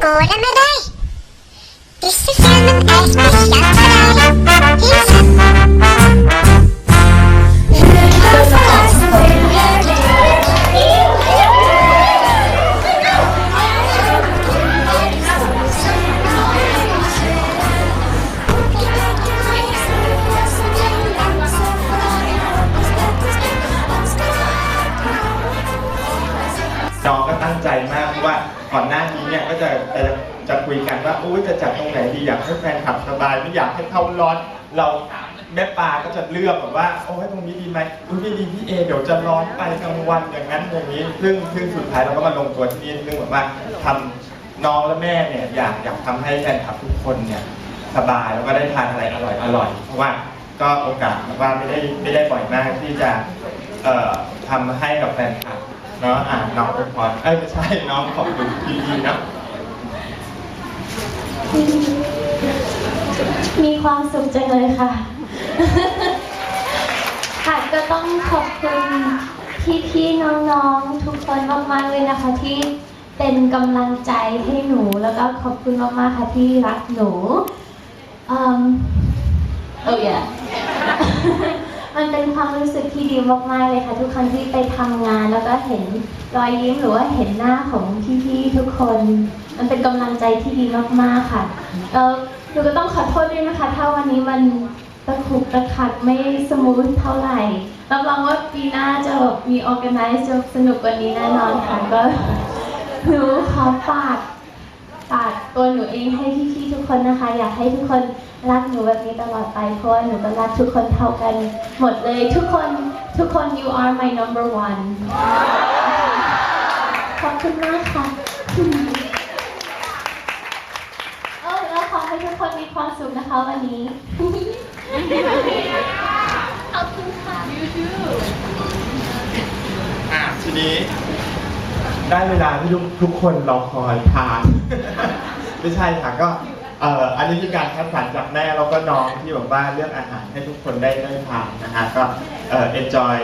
Gordon This is Simon as my young งใจมากเพราะว่าก่อนหน้านี้เนี่ยก็จะจะจะคุยกันว่าอุ้ยจะจัดตรงไหนดีอยากให้แฟนขับสบายไม่อยากให้เขาร้อนเราแม่ปลาก็จะเลือกแบบว่าโอ้ยตรงนี้ดีไหมอุ้ยไม่ดีพี่เอเดี๋ยวจะร้อนไปกลางวันอย่างนั้นอย่างนี้ซึ่งซึ่งสุดท้ายเราก็มาลงตัวที่นี่เรื่องแบบว่าทำน้องและแม่เนี่ยอยากอยากทำให้แฟนคลับทุกคนเนี่ยสบายแล้วก็ได้ทานอะไรอร่อยอร่อย เพราะว่าก็โอกาสแบบว่าไม่ได้ไม่ได้บ่อยมากที่จะทำให้กับแฟนคลับ เนาะอ่านน้องเป็นพรเอ้ยไม่ใช่น้องขอบคุณพี่ดีนะมีความสุขจังเลยค่ะ ค่ะก็ต้องขอบคุณพี่ๆน้องๆ ทุกคนมากๆเลยนะคะที่เป็นกำลังใจให้หนูแล้วก็ขอบคุณมากๆค่ะที่รักหนูอืมโอ้ย มันเป็นความรู้สึกที่ดีมากๆเลยค่ะ ทุกครั้งที่ไปทำงาน แล้วก็เห็นรอยยิ้มหรือว่าเห็นหน้าของพี่ๆทุกคน มันเป็นกำลังใจที่ดีมากๆค่ะเออหนูก็ต้องขอโทษด้วยนะคะถ้าวันนี้มันตะขุกตะขัดไม่สมูทเท่าไหร่รับรองว่าปีหน้าจะมีออ g a แ i z e จะสนุกกว่านี้แน่นอนค่ะก็หนูขอฝาก ตัวหนูเองให้พี่ๆทุกคนนะคะ อยากให้ทุกคนรักหนูแบบนี้ตลอดไปเพราะว่าหนูก็รักทุกคนเท่ากัน หมดเลยทุกคนทุกคน you are my number one ขอบคุณมากค่ะเออแล้วขอให้ทุกคนมีความสุขนะคะวันนี้ ขอบคุณค่ะอะทีนี้ ได้เวลาที่ทุกทุกคนรอคอยทาน ไม่ใช่ค่ะก็เอ่ออันนี้คือการคัดสรรจากแม่แล้วก็น้องที่แบบว่าเลือกอาหารให้ทุกคนได้ได้ทานนะคะก็เอ่อ enjoy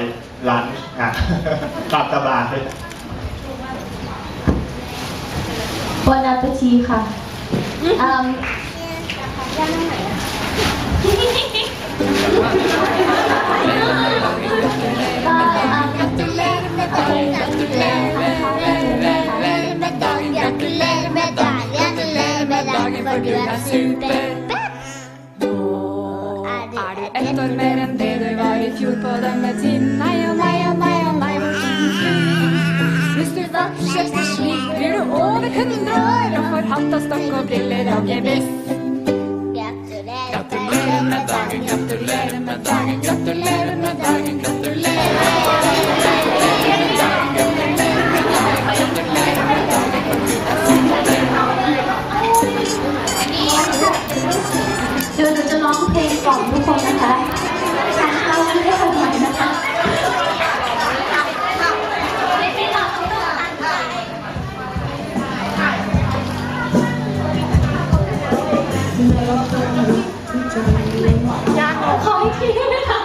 lunch ค่ะ ตามสบายวันอาทิตย์ค่ะอืมก็ år og får hatt og stokk og briller og gebiss. Gratulerer med dagen, gratulerer med dagen, gratulerer ออีกทีได้ไหมคะ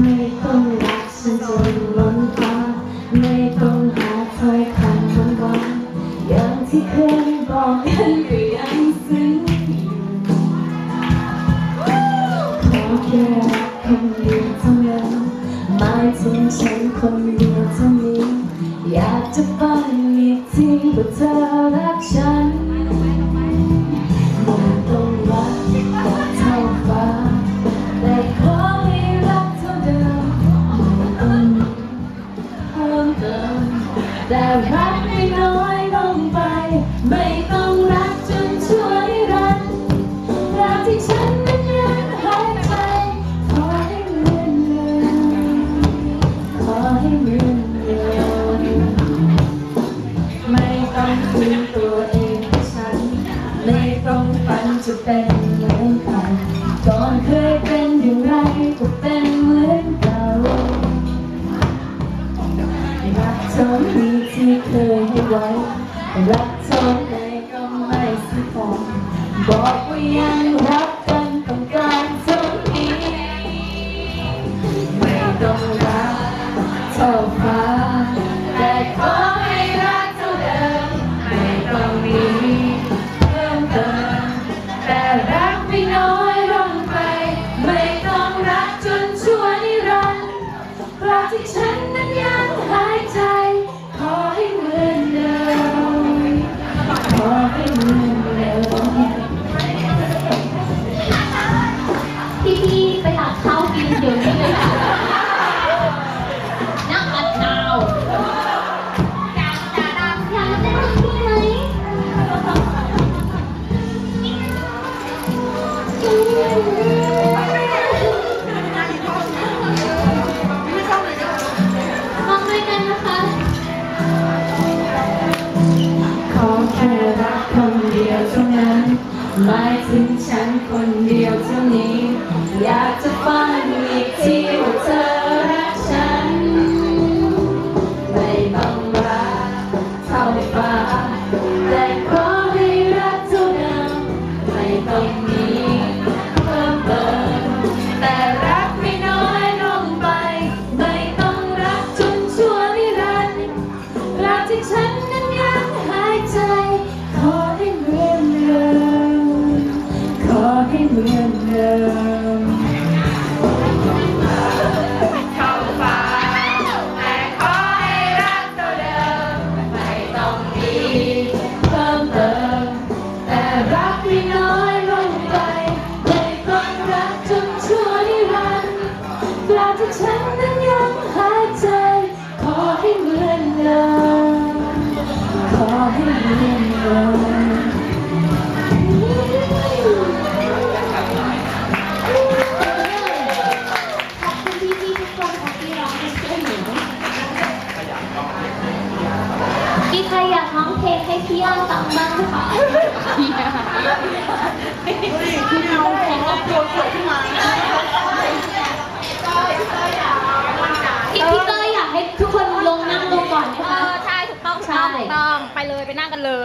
ไม่ต้องรักฉันจนล้นฟ้าไม่ต้องหาถ้อยคำ อย่างที่เคยบอกกันก็ยังซึ้งอยู่ขอแค่รักคนเดียวเท่านั้นหมายถึงฉันคนเดียวเท่านี้ อยากจะฟังอีกทีว่าเธอรักฉันไม่ต้องรักแบบเท่าฟ้าแต่ขอให้รักเท่าเดิมไม่ต้องเพิ่มเติมแต่รัก็นเหมือนเก่าก่อนเคยเป็นอย่างไรก็เป็นเหมือนเก่ารักเธอมีที่เคยให้ไว้รักเธอไหนก็ไม่สิพอบอกว่ายังรัก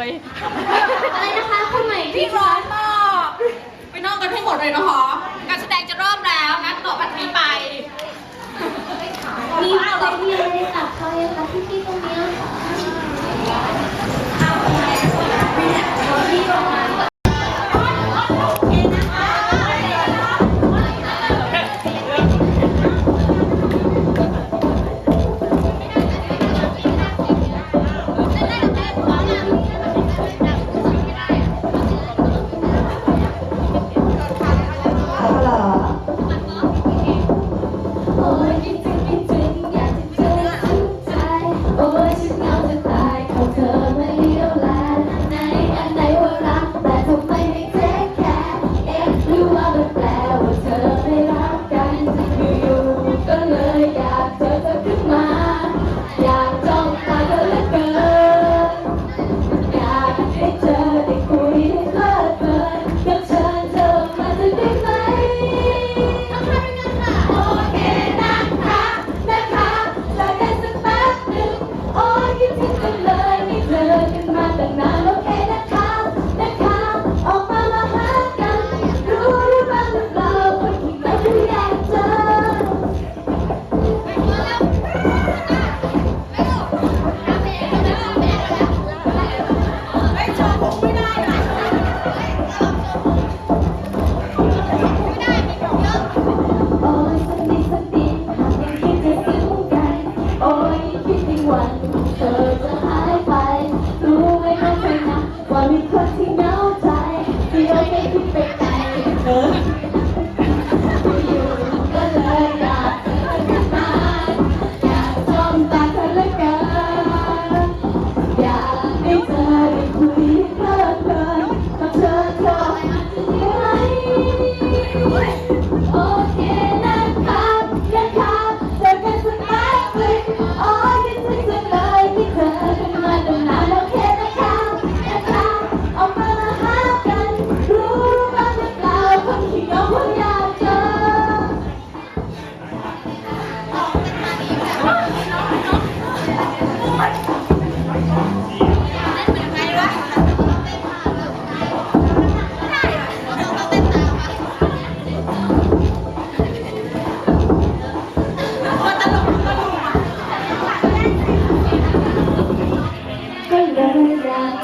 ย อะไรนะคะคนใหม่พี่ร้อนมากไปนอกกันให้หมดเลยนะคะการแสดงจะเริ่มแล้วนะต่อปัดนี้ไปมีอะไรมีอะไรตัดเขาเองคะพี่ๆตรงนี้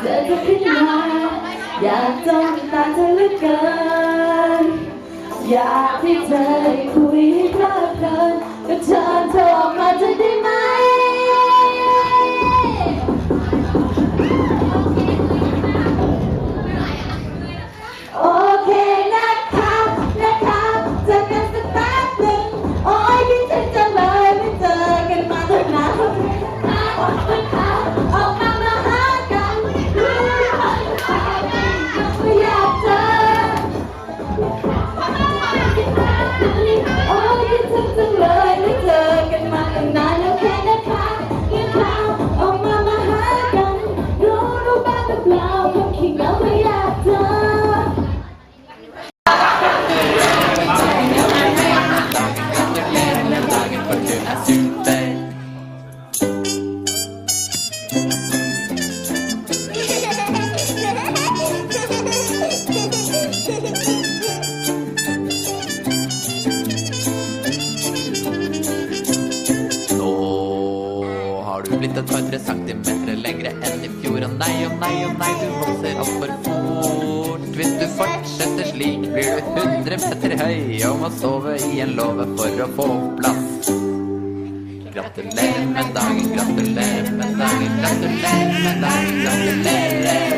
เธอจะขึ้นมา อยากจ้องตาเธอเหลือเกิน อยากที่เธอได้คุยเพลิดเพลินก็เชิญเธอออกมาจะได้ไหม fortsetter slik, blir du 100 meter høy og må sove i en låve for å få plass. Gratulerer med dagen, gratulerer med dagen, gratulerer med dagen, gratulerer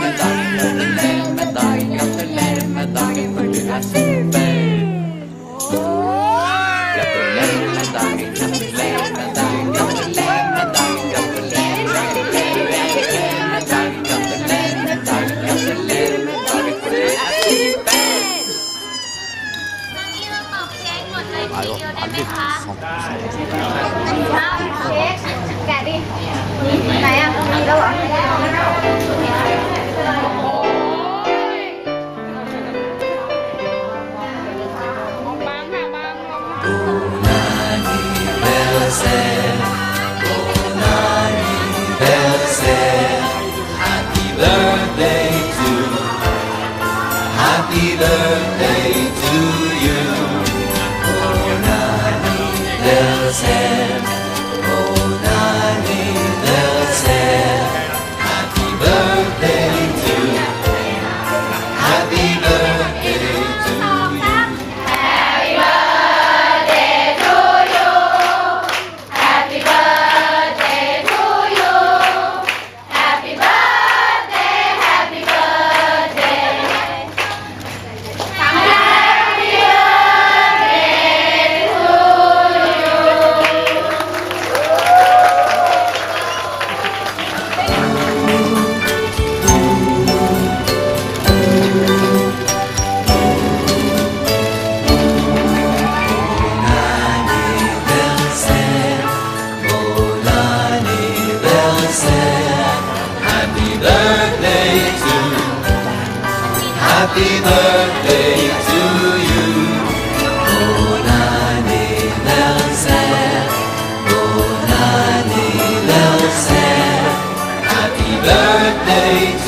med dagen, gratulerer med dagen, gratulerer med dagen, for du er super. Gratulerer med dagen, gratulerer birthday